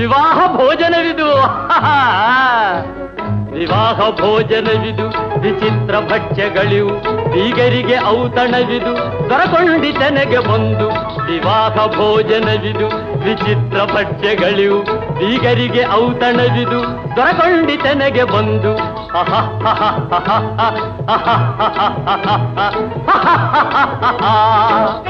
ವಿವಾಹ ಭೋಜನವಿದು ವಿವಾಹ ಭೋಜನವಿದು ವಿಚಿತ್ರ ಭಕ್ಷ್ಯಗಳಿವು, ಬೀಗರಿಗೆ ಔತಣವಿದು, ದೊರಕೊಂಡಿತನೆಗೆ ಬಂದು. ವಿವಾಹ ಭೋಜನವಿದು ವಿಚಿತ್ರ ಭಕ್ಷ್ಯಗಳಿವು, ಬೀಗರಿಗೆ ಔತಣವಿದು, ದೊರಕೊಂಡಿತನೆಗೆ ಬಂದು. My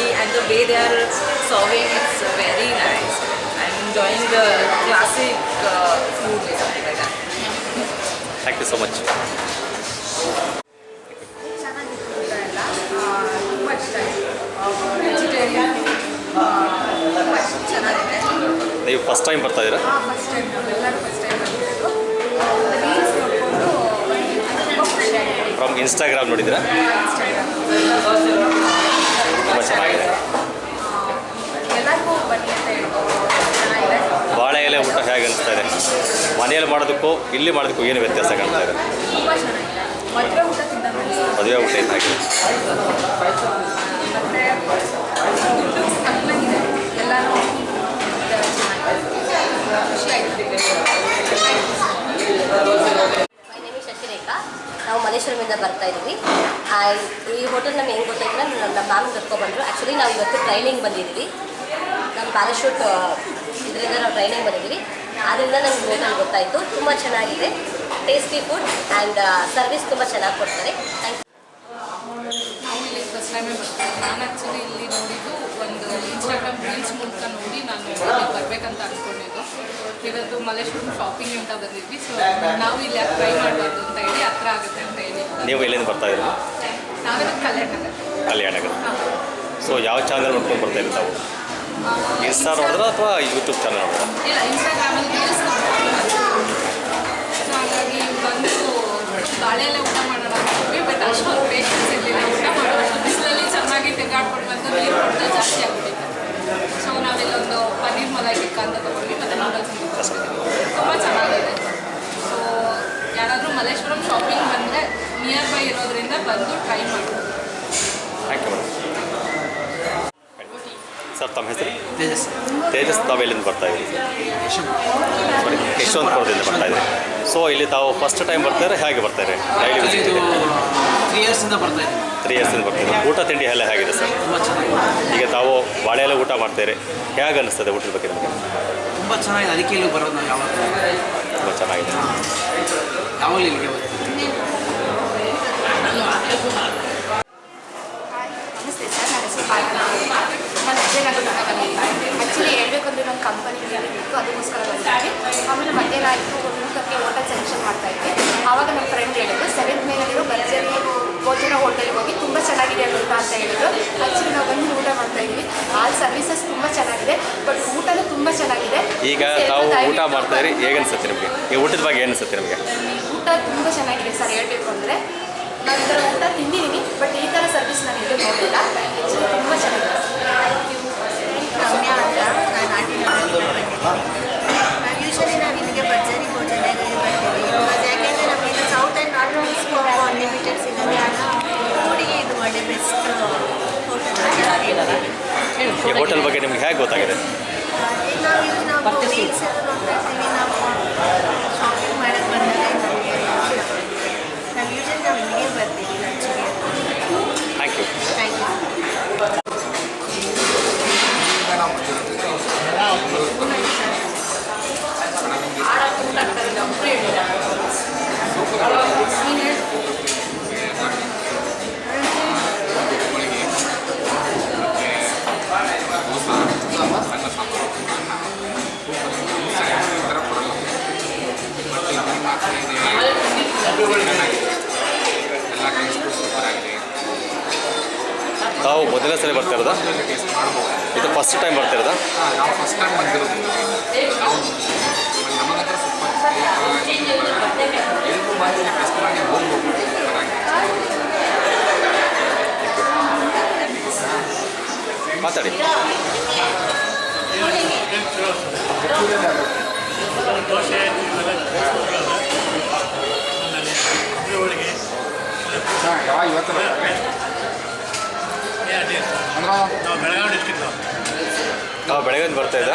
the and the way they are serving, it's very nice. I'm enjoying the classic uh, food like that. ಆಯಿತು ವೆಜಿಟೇರಿಯನ್ ತುಂಬ ಚೆನ್ನಾಗಿದೆ ನೀವು ಫಸ್ಟ್ ಟೈಮ್ ಬರ್ತಾ ಇದ್ದೀರಾ ಫಸ್ಟ್ ಟೈಮ್ ನಾವೆಲ್ಲರೂ ಫಸ್ಟ್ ಟೈಮ್ ಫ್ರಮ್ ಇನ್ಸ್ಟಾಗ್ರಾಮ್ ನೋಡಿದ್ದೀರಾ ಚೆನ್ನಾಗಿದೆ ಬಾಳೆ ಎಲೆ ಊಟ ಹೇಗೆ ಅನಿಸ್ತಾ ಇದೆ? ಮನೆಯಲ್ಲಿ ಮಾಡೋದಕ್ಕೂ ಇಲ್ಲಿ ಮಾಡೋದಕ್ಕೂ ಏನು ವ್ಯತ್ಯಾಸ ಕಾಣ್ತಾ ಇದೆ? ಮದುವೆ ಊಟ ತಿನ್ನೋದು ಮದುವೆ ಊಟ ಏನು ಹಾಗೆ ಮತ್ತು ದುಡ್ಡು ತಕ್ಕನಾಗಿದೆ ಎಲ್ಲನೂ ಚೆನ್ನಾಗಿದೆ ಖುಷಿ ಆಯಿತು ಮೈ ನೇಮ್ ಇಸ್ ಶಶಿರೇಖಾ ನಾವು ಮಲ್ಲೇಶ್ವರಮಿಂದ ಬರ್ತಾ ಇದ್ದೀವಿ ಆ, ಈ ಹೋಟೆಲ್ ನಮ್ಗೆ ಹೆಂಗೆ ಗೊತ್ತಾಯ್ತು ಅಂದ್ರೆ ನಮ್ಮ ಮ್ಯಾಮ್ ಕರ್ಕೊಬಂದರು ಆ್ಯಕ್ಚುಲಿ ನಾವು ಇವತ್ತು ಟ್ರೈನಿಂಗ್ ಬಂದಿದ್ದೀವಿ ನಮ್ಮ ಪ್ಯಾರಾಶೂಟ್ ಇದರಿಂದ ನಾವು ಟ್ರೈನಿಂಗ್ ಬಂದಿದ್ದೀವಿ ಆದ್ದರಿಂದ ನಮ್ಗೆ ಹೋಟೆಲ್ ಗೊತ್ತಾಯಿತು. ತುಂಬ ಚೆನ್ನಾಗಿದೆ. ಟೇಸ್ಟಿ ಫುಡ್ ಆ್ಯಂಡ್ ಸರ್ವಿಸ್ ತುಂಬ ಚೆನ್ನಾಗಿ ಕೊಡ್ತಾರೆ. ಥ್ಯಾಂಕ್ ನಾವು ಇಲ್ಲಿ ಫಸ್ಟ್ ಟೈಮೇ ಬರ್ತೀವಿ ನಾನು ಆ್ಯಕ್ಚುಲಿ ಇಲ್ಲಿ ನೋಡಿದ್ದು ಒಂದು ಇನ್ಸ್ಟಾಗ್ರಾಮ್ ರೀಲ್ಸ್ ಮೂಲಕ ನೋಡಿ ನಾನು ಇಲ್ಲಿ ಬರಬೇಕಂತ ಅಂದ್ಕೊಂಡಿದ್ದು ಇವತ್ತು ಮಲ್ಲೇಶ್ವರಂ ಶಾಪಿಂಗ್ ಅಂತ ಬಂದಿದ್ವಿ. ಸೊ ನಾವು ಇಲ್ಲಿ ಯಾಕೆ ಟ್ರೈ ಮಾಡಬಾರ್ದು ಅಂತ ಹೇಳಿ ಹತ್ರ ಆಗುತ್ತೆ ಅಂತ ಹೇಳಿ ನೀವು ಎಲ್ಲಿಂದ ಬರ್ತಾ ಇದ್ದೀರಾ ನಾವೆಲ್ಲ ಕಲ್ಯಾಣ ನಗರ ಕಲ್ಯಾಣಗರ ಸೊ ಯಾವ ಚಾನಲ್ ನೋಡ್ಕೊಂಡು ಬರ್ತಾ ಇರ್ತಾವೆ? ತಾವು ಇನ್ಸ್ಟಾ ನೋಡಿದ್ರಾ ಅಥವಾ ಯೂಟ್ಯೂಬ್ ಚಾನಲ್ ನೋಡಿದ್ರೆ? ಇಲ್ಲ ಇನ್ಸ್ಟಾಗ್ರಾಮಲ್ಲಿ ರೀಲ್ಸ್ ಸೊ ಹಾಗಾಗಿ ಬಂದು ಊಟ ಮಾಡೋಣ ಅಂದ್ವಿ ಬಟ್ ಅಷ್ಟೊಂದು ಪೇಷನ್ಸ್ ಇರಲಿಲ್ಲ. ಊಟ ಮಾಡೋದು ಬಿಸಿಲಲ್ಲಿ ಚೆನ್ನಾಗಿ ತಿರ್ಗಾಡ್ಕೊಂಡು ಬಂದು ನೀರು ಕೊಡ್ತಾ ಜಾಸ್ತಿ ಸೊ ನಾವಿಲ್ಲೊಂದು ಪನ್ನೀರ್ ಮಲೈ ಟಿಕ್ಕ ಅಂತ ತೊಗೊಂಡ್ವಿ ಮತ್ತು ನೂಡಲ್ಸ್ ತುಂಬ ಚೆನ್ನಾಗಿದೆ. ಸೊ ಯಾರಾದರೂ ಮಲ್ಲೇಶ್ವರಂ ಶಾಪಿಂಗ್ ಬಂದರೆ ನಿಯರ್ ಬೈ ಇರೋದ್ರಿಂದ ಬಂದು ಟ್ರೈ ಮಾಡಿ ಥ್ಯಾಂಕ್ ಯು ಮೇಡಮ್ ಸರ್ ತಮ್ಮ ಹೆಸರು? ತೇಜಸ್. ತೇಜಸ್ ತಾವು ಎಲ್ಲಿಂದ ಬರ್ತಾ ಇದ್ದೀರಿ? ಸಾರಿ ಯಶವಂತಪುರದಿಂದ ಬರ್ತಾ ಇದ್ದೀರಿ. ಸೊ ಇಲ್ಲಿ ತಾವು ಫಸ್ಟ್ ಟೈಮ್ ಬರ್ತಾರೆ ಹೇಗೆ ಬರ್ತಾರೆ ಡೈಲಿ ಇದು ತ್ರೀ ಇಯರ್ಸಿಂದ ಬರ್ತಾ ಇದ್ದೀನಿ. ತ್ರೀ ಇಯರ್ಸಿಂದ ಬರ್ತಾರೆ ಊಟ ತಿಂಡಿ ಎಲ್ಲ ಹೇಗಿದೆ ಸರ್? ತುಂಬ ಚೆನ್ನಾಗಿದೆ. ಈಗ ತಾವು ಬಾಳೆ ಎಲ್ಲ ಊಟ ಮಾಡ್ತಾರೆ ಹೇಗೆ ಅನ್ನಿಸ್ತದೆ ಊಟದ ಬಗ್ಗೆ ನಿಮಗೆ? ತುಂಬ ಚೆನ್ನಾಗಿದೆ. ಅದಕ್ಕೆ ಇಲ್ಲಿ ಬರೋದು ನಾವು ತುಂಬ ಚೆನ್ನಾಗಿದೆ. ಯಾವಾಗಲೂ ಇಲ್ಲಿಗೆ ಬರ್ತೀವಿ ನಮಸ್ತೆ ಸರ್ ನನ್ನ ಹೆಸರು ಪಾಲ್ಕನ ಬಂದಿದ್ದೆ ಆ್ಯಕ್ಚುಲಿ ಹೇಳ್ಬೇಕಂದ್ರೆ ನಮ್ಮ ಕಂಪನಿ ಇತ್ತು ಅದಕ್ಕೋಸ್ಕರ ಬಂದಿದ್ವಿ. ಆಮೇಲೆ ಮಧ್ಯಾಹ್ನ ಆಯಿತು ಊಟಕ್ಕೆ ಹೋಟೆಲ್ ಸೆಲೆಕ್ಷನ್ ಮಾಡ್ತಾ ಇದ್ವಿ. ಆವಾಗ ನಮ್ಮ ಫ್ರೆಂಡ್ ಹೇಳಿದ್ರು ಸೆವೆಂತ್ ಮೇಲಿರೋ ಭರ್ಜರಿ ಭೋಜನ ಹೋಟೆಲ್ಗೆ ಹೋಗಿ ತುಂಬ ಚೆನ್ನಾಗಿದೆ ಅಂತ ಅಂತ ಹೇಳಿದ್ರು. ಆ್ಯಕ್ಚುಲಿ ನಾವು ಬಂದು ಊಟ ಮಾಡ್ತಾ ಇದ್ವಿ. ಆಲ್ ಸರ್ವಿಸಸ್ ತುಂಬ ಚೆನ್ನಾಗಿದೆ ಬಟ್ ಊಟನೂ ತುಂಬ ಚೆನ್ನಾಗಿದೆ. ಈಗ ತಾವು ಊಟ ಮಾಡ್ತಾ ಇರಿ ಹೇಗೆ ಅನಿಸುತ್ತೆ ನಿಮಗೆ? ಈ ಊಟದ ಬಗ್ಗೆ ಏನು ಅನಿಸುತ್ತೆ ನಿಮಗೆ? ಊಟ ತುಂಬ ಚೆನ್ನಾಗಿದೆ ಸರ್ ಹೇಳಬೇಕು ಅಂದರೆ. ನಾನು ಈ ಥರ ಊಟ ತಿಂದಿದ್ದೀನಿ ಬಟ್ ಈ ಥರ ಸರ್ವಿಸ್ ನಾನು ಎಲ್ಲೂ ನೋಡಿಲ್ಲ ತುಂಬ ಚೆನ್ನಾಗಿದೆ ರಮ್ಯಾ ಅಂತ ನಾನು ಆಂಟಿನಗರದಿಂದ ಬಂದಿದ್ದೀನಿ ನಾವು ಯೂಶ್ವಲಿ ನಾವು ಇಲ್ಲಿಗೆ ಭರ್ಜರಿ ಭೋಜನಗೆ ಬರ್ತೀವಿ ಬಿಕಾಸ್ ಯಾಕೆಂದರೆ ನಮಗೆ south and north mix combo unlimited ಸಿಗುತ್ತೆ ಆಗ ಫುಡಿಗೆ ಇದು ಒಳ್ಳೆ ಬೆಸ್ಟ್ ಹೋಟೆಲ್ ಅಂತ ಹೇಳ್ತೀವಿ ಈ ಹೋಟೆಲ್ ಬಗ್ಗೆ ನಿಮ್ಗೆ ಹೇಗೆ ಗೊತ್ತಾಗಿದೆ? ತಾವು ಮೊದಲನೇ ಸಲ ಬರ್ತಾ ಇದು ಫಸ್ಟ್ ಟೈಮ್ ಬರ್ತಾ ಇರೋದಾ? ನಾವು ಫಸ್ಟ್ ಟೈಮ್ ಬಂದಿರೋದು. ಯಾವ ಇವತ್ತು ನಾವು ಬೆಳಗಾವಿ ಡಿಸ್ಟಿಕ್ ನಾವು ಬೆಳಗಾವಿ ಬರ್ತಾ ಇದ್ದ?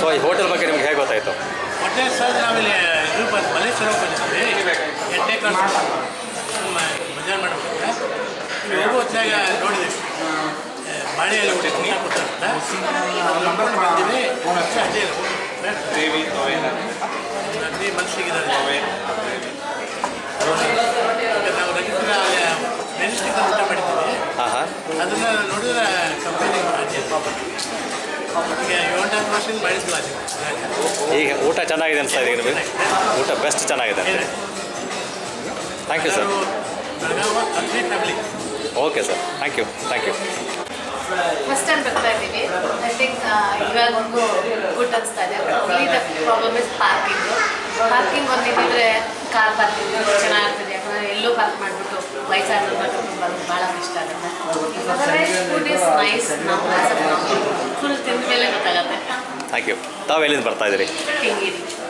ಸೊ ಈ ಹೋಟೆಲ್ ಬಗ್ಗೆ ನಿಮ್ಗೆ ಹೇಗೆ ಗೊತ್ತಾಯಿತು? ಹೋಟೆಲ್ ಸರ್ ನಾವಿಲ್ಲಿ ಇದು ಬಂದು ಮಲ್ಲೇಶ್ವರ ಬಂದಿದ್ವಿ ಎಂಟನೇ ಕ್ಲಾಸ್ ಮಜಾ ಮಾಡ್ಬೇಕಾದ್ರೆ ಹೋಗೋ ಹೊತ್ತಾಗ ನೋಡಿದ್ವಿ. ಬಾಳೆಯಲ್ಲಿ ನಂಬರ್ ಬಂದಿವಿ ಅದೇ ದೇವಿ ನೋಡಿದ್ರೆ ಕಂಪನಿ ಈಗ ಏಳೆಂಟು ವರ್ಷದಿಂದ ಅದು. ಈಗ ಊಟ ಚೆನ್ನಾಗಿದೆ ಅಂತ ಇದೆ ನಿಮಗೆ? ಊಟ ಬೆಸ್ಟ್ ಚೆನ್ನಾಗಿದೆ thank you sir okay sir thank you thank you first time ಬರ್ತಾ ಇದ್ದೀವಿ. ಐ ಥಿಂಕ್ ಇವಾಗ ಒಂದು ಗುಡ್ ಅನಿಸ್ತಾ ಇದೆ. Only the problem is parking parking ಒಂದಿದ್ರೆ car parking ಚೆನ್ನಾಗಿರ್ತದೆ ಯಾಕಂದರೆ ಎಲ್ಲೂ ಪಾರ್ಕ್ ಮಾಡಿಬಿಟ್ಟು ವಯಸ್ಸಾದ್ರು ಬಹಳ ಭಾಳ ಇಷ್ಟ ಆಗುತ್ತೆ. ನೈಸ್ ನಾವು ಫುಲ್ ತಿಂದ ಮೇಲೆ ಗೊತ್ತಾಗುತ್ತೆ. ಥ್ಯಾಂಕ್ ಯು ತಾವು ಎಲ್ಲಿಂದ ಬರ್ತಾ ಇದ್ರಿ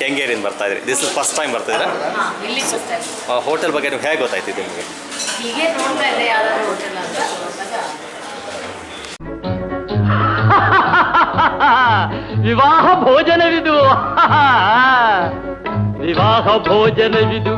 ಹೆಂಗೇರಿಂದ ಬರ್ತಾ ಇದ್ರಿ ದಿಸ್ ಇಸ್ ಫಸ್ಟ್ ಟೈಮ್ ಬರ್ತಾ ಇದ್ರಾ ಇಲ್ಲಿ ಫಸ್ಟ್ ಟೈಮ್ ಹೋಟೆಲ್ ಬಗ್ಗೆ ನೀವು ಹೇಗೆ ಗೊತ್ತಾಯ್ತು ನಿಮಗೆ? ಹೀಗೆ ನೋಡ್ತಾ ಇದ್ದೆ ಯಾವ್ದಾದ್ರು ಹೋಟೆಲ್ ಅಂತ ವಿವಾಹ ಭೋಜನವಿದು. ವಿವಾಹ ಭೋಜನವಿದು.